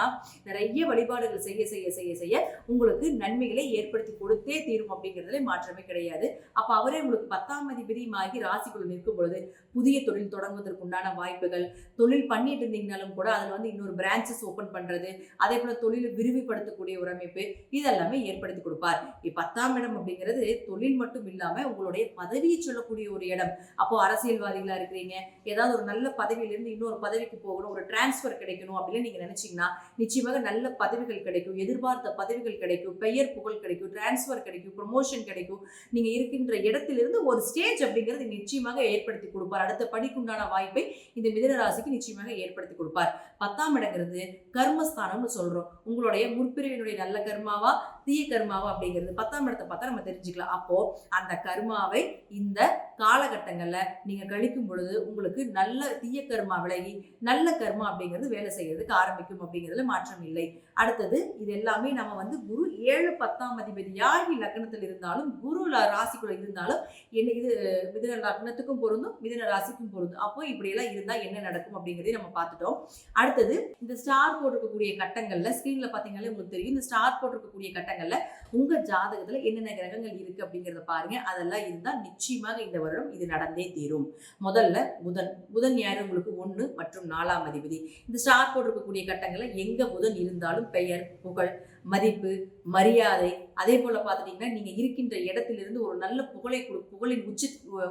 நிறைய வழிபாடுகள் செய்ய செய்ய செய்ய செய்ய உங்களுக்கு நன்மைகளை ஏற்படுத்தி கொடுத்தே தீரும் அப்படிங்கிறதுல மாற்றமே கிடையாது. அப்போ அவரே உங்களுக்கு பத்தாம் அதிபதியுமாகி ராசிக்குள் நிற்கும் பொழுது புதிய தொழில் தொடங்குவதற்கு உண்டான வாய்ப்புகள் தொழில் பண்ணிட்டு இருந்தீங்கனாலும் கூட அதில் வந்து இன்னொரு பிரான்ச்சஸ் ஓப்பன் பண்ணுறது அதே போல் தொழிலை விரிவுபடுத்தக்கூடிய ஒரு அமைப்பு இதெல்லாமே ஏற்படுத்தி கொடுப்பார். இப்போ பத்தாம் இடம் அப்படிங்கிறது தொழில் மட்டும் இல்லாமல் உங்களுடைய பதவியை சொல்லக்கூடிய ஒரு இடம். அப்போ அரசியல்வாதிகளா இருக்கிறீங்க. ஏதாவது ஒரு நல்ல பதவியிலிருந்து இன்னொரு பதவிக்கு போகணும். ஒரு டிரான்ஸ்ஃபர் கிடைக்கணும் அப்படின்னு நீங்க நினைச்சீங்கன்னா நிச்சயமாக நல்ல பதவிகள் கிடைக்கும். எதிர்பார்த்த பதவிகள் கிடைக்கும். பெயர் புகழ் கிடைக்கும். டிரான்ஸ்ஃபர் கிடைக்கும். ப்ரொமோஷன் கிடைக்கும். நீங்க இருக்கின்ற இடத்திலிருந்து ஒரு ஸ்டேஜ் அப்படிங்கிறது நிச்சயமாக ஏற்படுத்தி கொடுப்பார். அடுத்த படிக்குண்டான வாய்ப்பை இந்த மிதன ராசிக்கு நிச்சயமாக ஏற்படுத்தி கொடுப்பார். பத்தாம் இடங்கிறது கர்மஸ்தானம்னு சொல்றோம். உங்களுடைய முற்பிரிவினுடைய நல்ல கர்மாவா? தீய கர்மாவா அப்படிங்கிறது பத்தாம் இடத்தை பார்த்தா நம்ம தெரிஞ்சுக்கலாம். அப்போ அந்த கர்மாவை இந்த காலகட்டங்களில் நீங்கள் கழிக்கும் பொழுது உங்களுக்கு நல்ல தீய கர்மா விலகி நல்ல கர்மா அப்படிங்கிறது வேலை செய்யறதுக்கு ஆரம்பிக்கும் அப்படிங்கிறதுல மாற்றம் இல்லை. அடுத்தது இது எல்லாமே நம்ம வந்து குரு ஏழு பத்தாம் அதிபதியாகி லக்னத்தில் இருந்தாலும் குரு ல- ராசிக்குள்ள இருந்தாலும் என்ன இது மிதுன லக்னத்துக்கும் பொருந்தும் மிதுன ராசிக்கும் பொருந்தும். அப்போ இப்படியெல்லாம் இருந்தால் என்ன நடக்கும் அப்படிங்கிறதையும் நம்ம பார்த்துட்டோம். அடுத்தது இந்த ஸ்டார் போட்டிருக்கக்கூடிய கட்டங்களில் ஸ்க்ரீனில் பார்த்தீங்கன்னா உங்களுக்கு தெரியும். இந்த ஸ்டார் போட்டிருக்கக்கூடிய கட்டங்களில் உங்கள் ஜாதகத்தில் என்னென்ன கிரகங்கள் இருக்குது அப்படிங்கிறத பாருங்கள் அதெல்லாம் இருந்தால் நிச்சயமாக இந்த வருடம் இது நடந்தே தீரும். முதல்ல புதன். புதன் ஞாயிறு உங்களுக்கு ஒன்று மற்றும் நாலாம் அதிபதி. இந்த ஸ்டார் போட்டிருக்கக்கூடிய கட்டங்களில் எங்க புதன் இருந்தாலும் பெயர் புகழ் மதிப்பு மரியாதை அதே போல் பார்த்துட்டிங்கன்னா நீங்கள் இருக்கின்ற இடத்திலிருந்து ஒரு நல்ல புகழை கொடு புகழின் உச்சி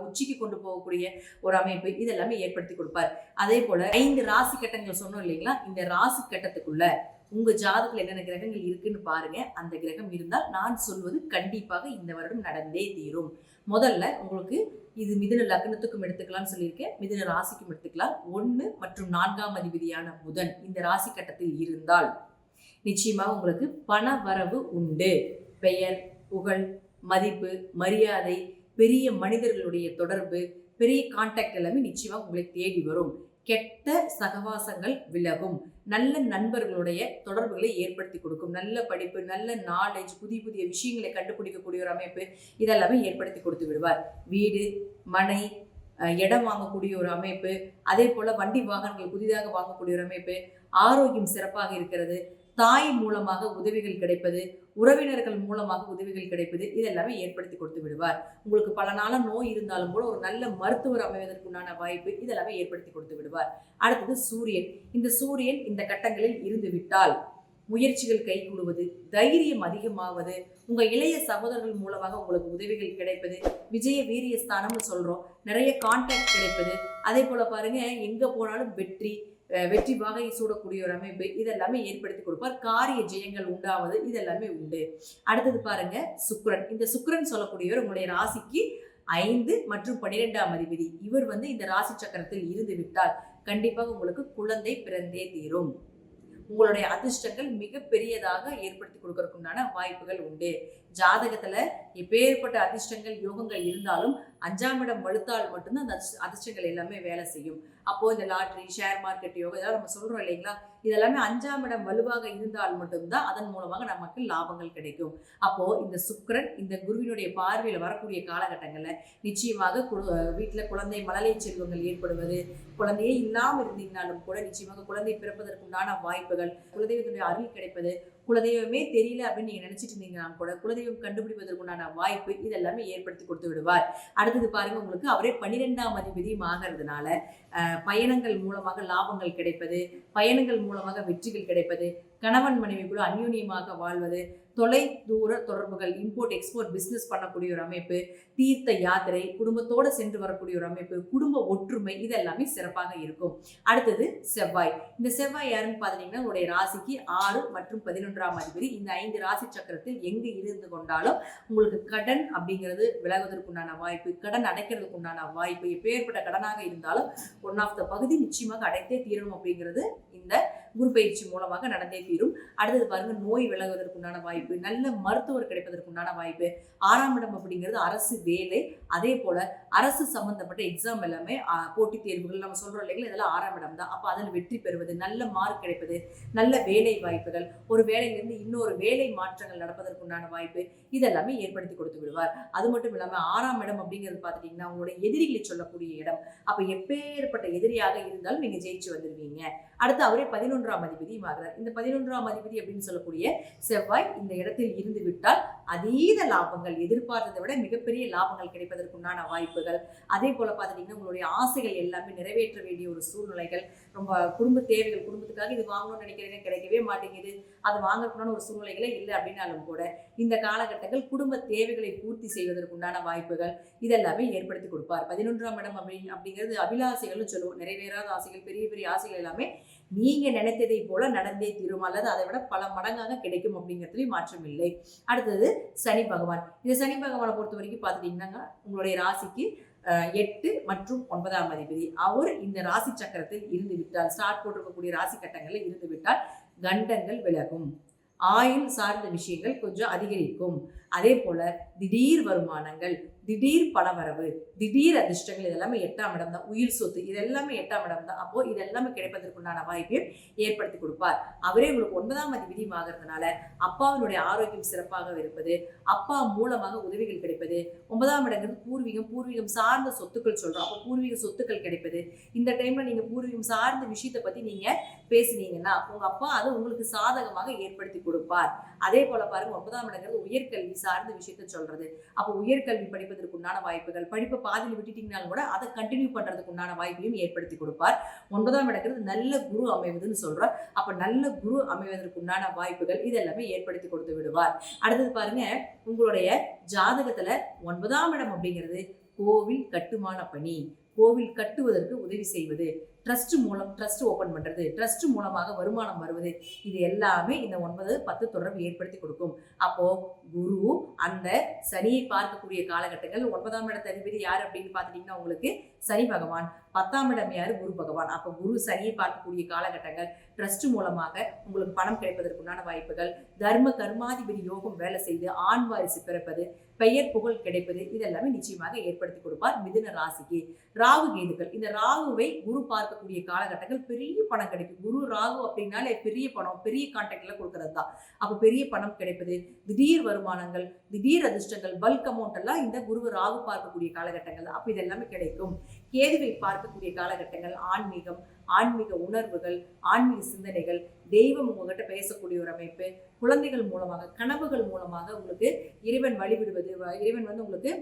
உச்சிக்கு கொண்டு போகக்கூடிய ஒரு அமைப்பு இதெல்லாமே ஏற்படுத்தி கொடுப்பார். அதே போல ஐந்து ராசி கட்டங்கள் சொன்னோம் இல்லைங்களா? இந்த ராசி கட்டத்துக்குள்ள உங்க ஜாதகத்துல என்னென்ன கிரகங்கள் இருக்குன்னு பாருங்க. அந்த கிரகம் இருந்தால் நான் சொல்வது கண்டிப்பாக இந்த வருடம் நடந்தே தீரும். முதல்ல உங்களுக்கு இது மிதுன லக்னத்துக்கும் எடுத்துக்கலாம்னு சொல்லியிருக்கேன். மிதுன ராசிக்கும் எடுத்துக்கலாம். ஒன்று மற்றும் நான்காம் அதிபதியான புதன் இந்த ராசி கட்டத்தில் இருந்தால் நிச்சயமாக உங்களுக்கு பண வரவு உண்டு. பெயர் புகழ் மதிப்பு மரியாதை பெரிய மனிதர்களுடைய தொடர்பு பெரிய கான்டாக்ட் எல்லாமே நிச்சயமாக உங்களை தேடி வரும். கெட்ட சகவாசங்கள் விலகும். நல்ல நண்பர்களுடைய தொடர்புகளை ஏற்படுத்தி கொடுக்கும். நல்ல படிப்பு நல்ல நாலேஜ் புதிய புதிய விஷயங்களை கண்டுபிடிக்கக்கூடிய ஒரு அமைப்பு இதெல்லாமே ஏற்படுத்தி கொடுத்து விடுவார். வீடு மனை இடம் வாங்கக்கூடிய ஒரு அமைப்பு அதே போல் வண்டி வாகனங்கள் புதிதாக வாங்கக்கூடிய ஒரு அமைப்பு ஆரோக்கியம் சிறப்பாக இருக்கிறது தாய் மூலமாக உதவிகள் கிடைப்பது உறவினர்கள் மூலமாக உதவிகள் கிடைப்பது இதெல்லாமே ஏற்படுத்தி கொடுத்து விடுவார். உங்களுக்கு பல நாளாக நோய் இருந்தாலும் கூட ஒரு நல்ல மருத்துவர் அமைவதற்குண்டான வாய்ப்பு இதெல்லாமே ஏற்படுத்தி கொடுத்து விடுவார். அடுத்தது சூரியன். இந்த சூரியன் இந்த கட்டங்களில் இருந்து விட்டால் முயற்சிகள் கைகூடுவது தைரியம் அதிகமாவது உங்க இளைய சகோதரர்கள் மூலமாக உங்களுக்கு உதவிகள் கிடைப்பது விஜய வீரிய ஸ்தானம்னு சொல்றோம். நிறைய கான்டாக்ட் கிடைப்பது. அதே போல பாருங்க எங்க போனாலும் வெற்றி வெற்றி வாகை சூடக்கூடிய ஒரு அமைப்பு இதெல்லாமே ஏற்படுத்தி கொடுப்பார். காரிய ஜெயங்கள் உண்டாவது இதெல்லாமே உண்டு. அடுத்தது பாருங்க சுக்ரன் இந்த சுக்ரன் சொல்லக்கூடியவர் உங்களுடைய ராசிக்கு ஐந்து மற்றும் பன்னிரெண்டாம் அதிபதி. இவர் வந்து இந்த ராசி சக்கரத்தில் இருந்து விட்டால் கண்டிப்பாக உங்களுக்கு குழந்தை பிறந்தே தீரும். உங்களுடைய அதிர்ஷ்டங்கள் மிகப்பெரியதாக ஏற்படுத்தி கொடுக்கறதுக்குண்டான வாய்ப்புகள் உண்டு. ஜாதகத்துல எப்பேற்பட்ட அதிர்ஷ்டங்கள் யோகங்கள் இருந்தாலும் அஞ்சாம் இடம் வலுத்தால் மட்டும்தான் அந்த அதிர்ஷ்டங்கள் எல்லாமே வேலை செய்யும். அப்போ இந்த லாட்ரி ஷேர் மார்க்கெட் யோகம் இதெல்லாம் நம்ம சொல்றோம் இல்லைங்களா? இதெல்லாமே அஞ்சாம் இடம் வலுவாக இருந்தால் மட்டும்தான் அதன் மூலமாக நமக்கு லாபங்கள் கிடைக்கும். அப்போ இந்த சுக்கரன் இந்த குருவினுடைய பார்வையில் வரக்கூடிய காலகட்டங்களில் நிச்சயமாக வீட்டில் குழந்தை மழலை செல்வங்கள் ஏற்படுவது குழந்தையே இல்லாமல் இருந்தீங்கனாலும் கூட நிச்சயமாக குழந்தை பிறப்பதற்குண்டான வாய்ப்புகள் குலதெய்வத்துடைய அருள் கிடைப்பது குலதெய்வமே தெரியல அப்படின்னு நீங்க நினைச்சிட்டு இருந்தீங்கன்னா கூட குலதெய்வம் கண்டுபிடிப்பதற்குண்டான வாய்ப்பு இதெல்லாமே ஏற்படுத்தி கொடுத்து விடுவார். அடுத்தது பாருங்க உங்களுக்கு அவரே பன்னிரெண்டாம் அதிபதியும் ஆகிறதுனால பயணங்கள் மூலமாக லாபங்கள் கிடைப்பது பயணங்கள் மூலமாக வெற்றிகள் கிடைப்பது கணவன் மனைவி கூட வாழ்வது தொலை தூர தொடர்புகள் இம்போர்ட் எக்ஸ்போர்ட் பிஸ்னஸ் பண்ணக்கூடிய ஒரு அமைப்பு தீர்த்த யாத்திரை குடும்பத்தோடு சென்று வரக்கூடிய ஒரு அமைப்பு குடும்ப ஒற்றுமை இதெல்லாமே சிறப்பாக இருக்கும். அடுத்தது செவ்வாய். இந்த செவ்வாய் யாருன்னு பார்த்தீங்கன்னா உங்களுடைய ராசிக்கு ஆறு மற்றும் பதினொன்றாம் அதிபதி. இந்த ஐந்து ராசி சக்கரத்தில் எங்கு இருந்து கொண்டாலும் உங்களுக்கு கடன் அப்படிங்கிறது விலகுவதற்குண்டான வாய்ப்பு கடன் அடைக்கிறதுக்கு உண்டான வாய்ப்பு எப்பேற்பட்ட கடனாக இருந்தாலும் ஒன் ஆஃப் த பகுதி நிச்சயமாக அடைத்தே தீரணும் அப்படிங்கிறது இந்த குரு பயிற்சி மூலமாக நடந்தே தீரும். அடுத்தது பாருங்க நோய் விலகுவதற்குண்டான வாய்ப்பு நல்ல மருத்துவர் கிடைப்பதற்குண்டான வாய்ப்பு ஆறாம் இடம் அப்படிங்கிறது அரசு வேலை. அதே போல அரசு சம்பந்தப்பட்ட எக்ஸாம் எல்லாமே போட்டித் தேர்வுகள் நம்ம சொல்கிறோம் இல்லைங்களா? இதெல்லாம் ஆறாம் இடம் தான். அப்போ அதில் வெற்றி பெறுவது நல்ல மார்க் கிடைப்பது நல்ல வேலை வாய்ப்புகள் ஒரு வேலையிலிருந்து இன்னொரு வேலை மாற்றங்கள் நடப்பதற்குண்டான வாய்ப்பு இதெல்லாமே ஏற்படுத்தி கொடுத்து விடுவார். அது மட்டும் இல்லாமல் ஆறாம் இடம் அப்படிங்கிறது பார்த்துட்டிங்கன்னா உங்களுடைய எதிரிகளை சொல்லக்கூடிய இடம். அப்போ எப்பேற்பட்ட எதிரியாக இருந்தாலும் நீங்கள் ஜெயிச்சு வந்துடுவீங்க அடுத்து அவரே பதினொன்றாம் அதிபதியும் ஆகிறார். இந்த பதினொன்றாம் அதிபதி அப்படின்னு சொல்லக்கூடிய செவ்வாய் இந்த இடத்தில் இருந்து விட்டால் அதீத லாபங்கள் எதிர்பார்த்ததை விட மிகப்பெரிய லாபங்கள் கிடைப்பதற்குண்டான வாய்ப்புகள். அதே போல் பார்த்துட்டிங்கன்னா உங்களுடைய ஆசைகள் எல்லாமே நிறைவேற்ற வேண்டிய ஒரு சூழ்நிலைகள். ரொம்ப குடும்ப தேவைகள் குடும்பத்துக்காக இது வாங்கணும்னு நினைக்கிறீங்க கிடைக்கவே மாட்டேங்குது. அது வாங்கறதுக்குண்டான ஒரு சூழ்நிலைகளே இல்லை அப்படின்னாலும் கூட இந்த காலகட்டங்கள் குடும்ப தேவைகளை பூர்த்தி செய்வதற்குண்டான வாய்ப்புகள் இதெல்லாமே ஏற்படுத்தி கொடுப்பார். பதினொன்றாம் இடம் அப்படி அப்படிங்கிறது அபிலாசைகள்னு சொல்லுவோம். நிறைவேறாத ஆசைகள் பெரிய பெரிய ஆசைகள் எல்லாமே நீங்கள் நினைத்ததை போல நடந்தே தீரும். அல்லது அதை விட பல மடங்காக கிடைக்கும் அப்படிங்கிறதுலையும் மாற்றம் இல்லை. அடுத்தது சனி பகவான். இந்த சனி பகவானை பொறுத்த வரைக்கும் பார்த்துட்டீங்கன்னா உங்களுடைய ராசிக்கு எட்டு மற்றும் ஒன்பதாம் அதிபதி. அவர் இந்த ராசி சக்கரத்தில் இருந்து விட்டால் ஸ்டார்ட் போட்டிருக்கக்கூடிய ராசி கட்டங்களில் இருந்து விட்டால் கண்டங்கள் விலகும். ஆயுள் சார்ந்த விஷயங்கள் கொஞ்சம் அதிகரிக்கும். அதே போல திடீர் வருமானங்கள் திடீர் பணவரவு திடீர் அதிர்ஷ்டங்கள் இதெல்லாமே எட்டாம் இடம் தான். உயிர் சொத்து இதெல்லாமே எட்டாம் இடம் தான். அப்போ இது எல்லாமே கிடைப்பதற்குண்டான வாய்ப்பையும் ஏற்படுத்தி கொடுப்பார். அவரே உங்களுக்கு ஒன்பதாம் அதிபதி ஆகிறதுனால அப்பாவினுடைய ஆரோக்கியம் சிறப்பாக இருப்பது அப்பா மூலமாக உதவிகள் கிடைப்பது ஒன்பதாம் இடங்கிறது பூர்வீகம் பூர்வீகம் சார்ந்த சொத்துக்கள் சொல்றோம். அப்போ பூர்வீக சொத்துக்கள் கிடைப்பது. இந்த டைம்ல நீங்க பூர்வீகம் சார்ந்த விஷயத்தை பத்தி நீங்க பேசுனீங்கன்னா உங்க அப்பா அதை உங்களுக்கு சாதகமாக ஏற்படுத்தி கொடுப்பார். அதே போல பாருங்க ஒன்பதாம் இடங்கிறது உயர்கல்வி சார்ந்த விஷயத்த சொல்றது. அப்போ உயர்கல்வி கிடைப்பதற்கு உண்டான வாய்ப்புகள். படிப்பை பாதியில் விட்டுட்டீங்கனாலும் கூட அதை கண்டினியூ பண்ணுறதுக்கு உண்டான வாய்ப்பையும் ஏற்படுத்தி கொடுப்பார். ஒன்பதாம் இடங்கிறது நல்ல குரு அமைவதுன்னு சொல்கிறார் அப்போ நல்ல குரு அமைவதற்கு உண்டான வாய்ப்புகள் இதெல்லாமே ஏற்படுத்தி கொடுத்து விடுவார். அடுத்தது பாருங்க உங்களுடைய ஜாதகத்தில் ஒன்பதாம் இடம் அப்படிங்கிறது கோவில் கட்டுமான பணி. கோவில் கட்டுவதற்கு உதவி செய்வது. ட்ரஸ்ட் மூலம் ட்ரஸ்ட் ஓப்பன் பண்றது ட்ரஸ்ட் மூலமாக வருமானம் வருவது இது எல்லாமே இந்த ஒன்பது பத்து தொடர்பு ஏற்படுத்தி கொடுக்கும். அப்போ குரு அந்த சனியை பார்க்கக்கூடிய காலகட்டங்கள் ஒன்பதாம் இடத்த அதிபதி யார் அப்படின்னு பார்த்துட்டீங்கன்னா உங்களுக்கு சனி பகவான். பத்தாம் இடம் யார்? குரு பகவான். அப்போ குரு சனியை பார்க்கக்கூடிய காலகட்டங்கள் ட்ரஸ்ட் மூலமாக உங்களுக்கு பணம் கிடைப்பதற்குண்டான வாய்ப்புகள் தர்ம கர்மாதிபதி யோகம் வேலை செய்து ஆண் வாரிசு பிறப்பது பெயர் புகழ் கிடைப்பது இதெல்லாமே நிச்சயமாக ஏற்படுத்தி கொடுப்பார் மிதுன ராசிக்கு. ராகு கேதுகள் இந்த ராகுவை குரு பார்க்கக்கூடிய காலகட்டங்கள் பெரிய பணம் கிடைக்கும். குரு ராகு அப்படின்னாலே பெரிய பணம் பெரிய கான்டாக்ட்ல கொடுக்கறது தான். அப்போ பெரிய பணம் கிடைப்பது திடீர் வருமானங்கள் திடீர் அதிர்ஷ்டங்கள் பல்க் அமௌண்ட் எல்லாம் இந்த குருவை ராகு பார்க்கக்கூடிய காலகட்டங்கள் அப்போ இதெல்லாமே கிடைக்கும். கேதுவை பார்க்கக்கூடிய காலகட்டங்கள் ஆன்மீகம் ஆன்மீக உணர்வுகள் ஆன்மீக சிந்தனைகள் தெய்வம் உங்ககிட்ட பேசக்கூடிய ஒரு அமைப்பு குழந்தைகள் மூலமாக கனவுகள் மூலமாக உங்களுக்கு இறைவன் வழிவிடுவது இறைவன் வந்து உங்களுக்கு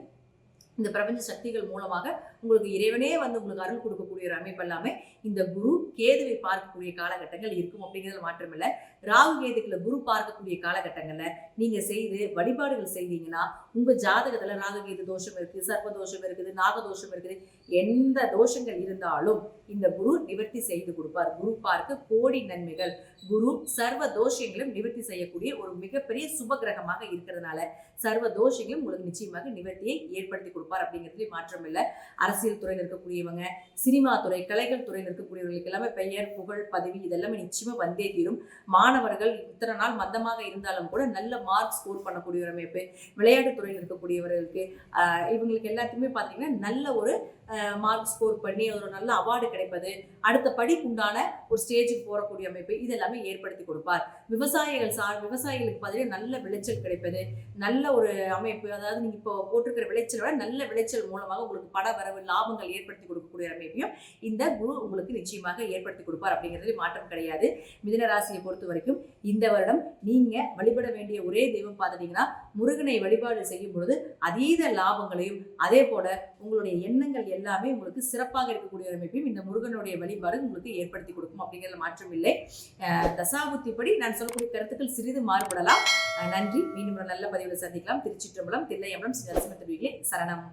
இந்த பிரபஞ்ச சக்திகள் மூலமாக உங்களுக்கு இறைவனே வந்து உங்களுக்கு அருள் கொடுக்கக்கூடிய ஒரு அமைப்பு எல்லாமே இந்த குரு கேதுவை பார்க்கக்கூடிய காலகட்டங்கள் இருக்கும் அப்படிங்கிறது மாற்றமில்லை. ராகு கேதுக்குள்ள குரு பார்க்கக்கூடிய காலகட்டங்களில் நீங்கள் செய்து வழிபாடுகள் செய்தீங்கன்னா உங்கள் ஜாதகத்தில் ராகு கேது தோஷம் இருக்குது சர்ப்ப தோஷம் இருக்குது நாக தோஷம் இருக்குது எந்த தோஷங்கள் இருந்தாலும் இந்த குரு நிவர்த்தி செய்து கொடுப்பார். குரு பார்க்க கோடி நன்மைகள். குரு சர்வ தோஷங்களும் நிவர்த்தி செய்யக்கூடிய ஒரு மிகப்பெரிய சுப கிரகமாக இருக்கிறதுனால சர்வ தோஷங்களும் உங்களுக்கு நிச்சயமாக நிவர்த்தியை ஏற்படுத்தி கொடுப்பார் அப்படிங்கிறதுலேயும் மாற்றம் இல்லை. அரசியல் துறையில் இருக்கக்கூடியவங்க சினிமா துறை கலைகள் துறையில் இருக்கக்கூடியவர்களுக்கு எல்லாமே பெயர் புகழ் பதவி இதெல்லாமே நிச்சயமா வந்தே தீரும். மாணவர்கள் இத்தனை நாள் மந்தமாக இருந்தாலும் கூட நல்ல மார்க் ஸ்கோர் பண்ணக்கூடிய ஒரு அமைப்பு. விளையாட்டு துறையில் இருக்கக்கூடியவர்களுக்கு ஆஹ் இவங்களுக்கு எல்லாத்துக்குமே பார்த்தீங்கன்னா நல்ல ஒரு மார்க் ஸ்கோர் பண்ணி ஒரு நல்ல அவார்டு கிடைப்பது. அடுத்த படிக்குண்டான ஒரு ஸ்டேஜுக்கு போகக்கூடிய அமைப்பு இதெல்லாமே ஏற்படுத்தி கொடுப்பார். விவசாயிகள் சார் விவசாயிகளுக்கு பார்த்தீங்கன்னா நல்ல விளைச்சல் கிடைப்பது. நல்ல ஒரு அமைப்பு அதாவது நீங்கள் இப்போ போட்டிருக்கிற விளைச்சலை விட நல்ல விளைச்சல் மூலமாக உங்களுக்கு பட வரவு லாபங்கள் ஏற்படுத்தி கொடுக்கக்கூடிய அமைப்பையும் இந்த குரு உங்களுக்கு நிச்சயமாக ஏற்படுத்தி கொடுப்பார் அப்படிங்கிறதுல மாற்றம் கிடையாது. மிதுன ராசியை பொறுத்த வரைக்கும் இந்த வருடம் நீங்கள் வழிபட வேண்டிய ஒரே தெய்வம் பார்த்துட்டீங்கன்னா முருகனை வழிபாடு செய்யும் பொழுது அதீத லாபங்களையும் அதே போல உங்களுடைய எண்ணங்கள் எல்லாமே உங்களுக்கு சிறப்பாக இருக்கக்கூடிய ஒரு அமைப்பையும் இந்த முருகனுடைய வழிபாடு உங்களுக்கு ஏற்படுத்தி கொடுக்கும் அப்படிங்கிறதுல மாற்றம் இல்லை. அஹ் தசாபுத்திப்படி நான் சொல்லக்கூடிய கருத்துக்கள் சிறிது மாறுபடலாம். நன்றி. மீண்டும் ஒரு நல்ல பதிவில் சந்திக்கலாம். திருச்சிற்றம்பலம் தில்லையம்பலம் ஸ்ரீ நரசிம்ம திருவிகளே சரணம்.